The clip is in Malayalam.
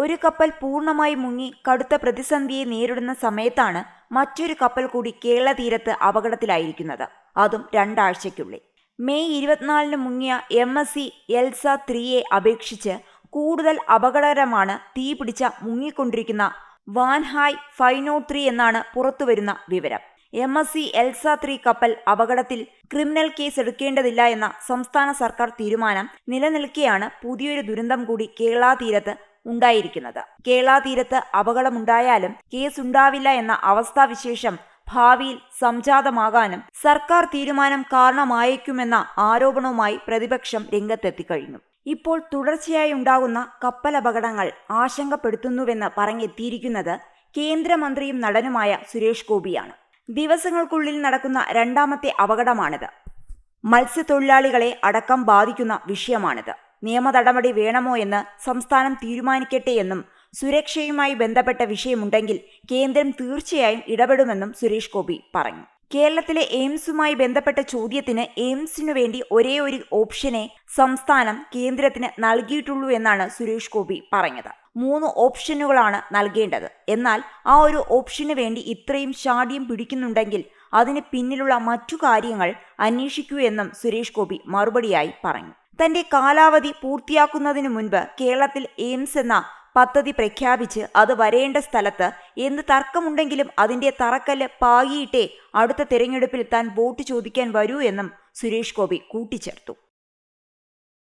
ഒരു കപ്പൽ പൂർണമായി മുങ്ങി കടുത്ത പ്രതിസന്ധിയെ നേരിടുന്ന സമയത്താണ് മറ്റൊരു കപ്പൽ കൂടി കേരള തീരത്ത് അപകടത്തിലായിരിക്കുന്നത്. അതും രണ്ടാഴ്ചയ്ക്കുള്ളിൽ. മെയ് ഇരുപത്തിനാലിന് മുങ്ങിയ എം എസ് സി എൽസ ത്രീയെ അപേക്ഷിച്ച് കൂടുതൽ അപകടകരമാണ് തീപിടിച്ച മുങ്ങിക്കൊണ്ടിരിക്കുന്ന വാൻഹായ് ഫൈനോ ത്രീ എന്നാണ് പുറത്തുവരുന്ന വിവരം. M S C Elsa three കപ്പൽ അപകടത്തിൽ ക്രിമിനൽ കേസ് എടുക്കേണ്ടതില്ല എന്ന സംസ്ഥാന സർക്കാർ തീരുമാനം നിലനിൽക്കെയാണ് പുതിയൊരു ദുരന്തം കൂടി കേരള തീരത്ത് ഉണ്ടായിരിക്കുന്നത്. കേരള തീരത്ത് അപകടമുണ്ടായാലും കേസ് ഉണ്ടാവില്ല എന്ന അവസ്ഥാവിശേഷം ഭാവിയിൽ സംജാതമാകാനും സർക്കാർ തീരുമാനം കാരണമായേക്കുമെന്ന ആരോപണവുമായി പ്രതിപക്ഷം രംഗത്തെത്തിക്കഴിഞ്ഞു. ഇപ്പോൾ തുടർച്ചയായി ഉണ്ടാകുന്ന കപ്പലപകടങ്ങൾ ആശങ്കപ്പെടുത്തുന്നുവെന്ന് പറഞ്ഞെത്തിയിരിക്കുന്നത് കേന്ദ്രമന്ത്രിയും നടനുമായ സുരേഷ് ഗോപിയാണ്. ദിവസങ്ങൾക്കുള്ളിൽ നടക്കുന്ന രണ്ടാമത്തെ അപകടമാണിത്. മത്സ്യത്തൊഴിലാളികളെ അടക്കം ബാധിക്കുന്ന വിഷയമാണിത്. നിയമ നടപടി വേണമോ എന്ന് സംസ്ഥാനം തീരുമാനിക്കട്ടെ എന്നും സുരക്ഷയുമായി ബന്ധപ്പെട്ട വിഷയമുണ്ടെങ്കിൽ കേന്ദ്രം തീർച്ചയായും ഇടപെടുമെന്നും സുരേഷ് ഗോപി പറഞ്ഞു. കേരളത്തിലെ എയിംസുമായി ബന്ധപ്പെട്ട ചോദ്യത്തിന് എയിംസിനു വേണ്ടി ഒരേ ഒരു ഓപ്ഷനെ സംസ്ഥാനം കേന്ദ്രത്തിന് നൽകിയിട്ടുള്ളൂ എന്നാണ് സുരേഷ് ഗോപി പറഞ്ഞത്. മൂന്ന് ഓപ്ഷനുകളാണ് നൽകേണ്ടത്. എന്നാൽ ആ ഒരു ഓപ്ഷന് വേണ്ടി ഇത്രയും ഷാഠ്യം പിടിക്കുന്നുണ്ടെങ്കിൽ അതിന് പിന്നിലുള്ള മറ്റു കാര്യങ്ങൾ അന്വേഷിക്കൂ എന്നും സുരേഷ് ഗോപി മറുപടിയായി പറഞ്ഞു. തന്റെ കാലാവധി പൂർത്തിയാക്കുന്നതിനു മുൻപ് കേരളത്തിൽ എയിംസ് എന്ന പദ്ധതി പ്രഖ്യാപിച്ച് അത് വരേണ്ട സ്ഥലത്ത് എന്ത് തർക്കമുണ്ടെങ്കിലും അതിന്റെ തറക്കല്ല് പാകിയിട്ടേ അടുത്ത തിരഞ്ഞെടുപ്പിൽ താൻ വോട്ട് ചോദിക്കാൻ വരൂ എന്നും സുരേഷ് ഗോപി കൂട്ടിച്ചേർത്തു.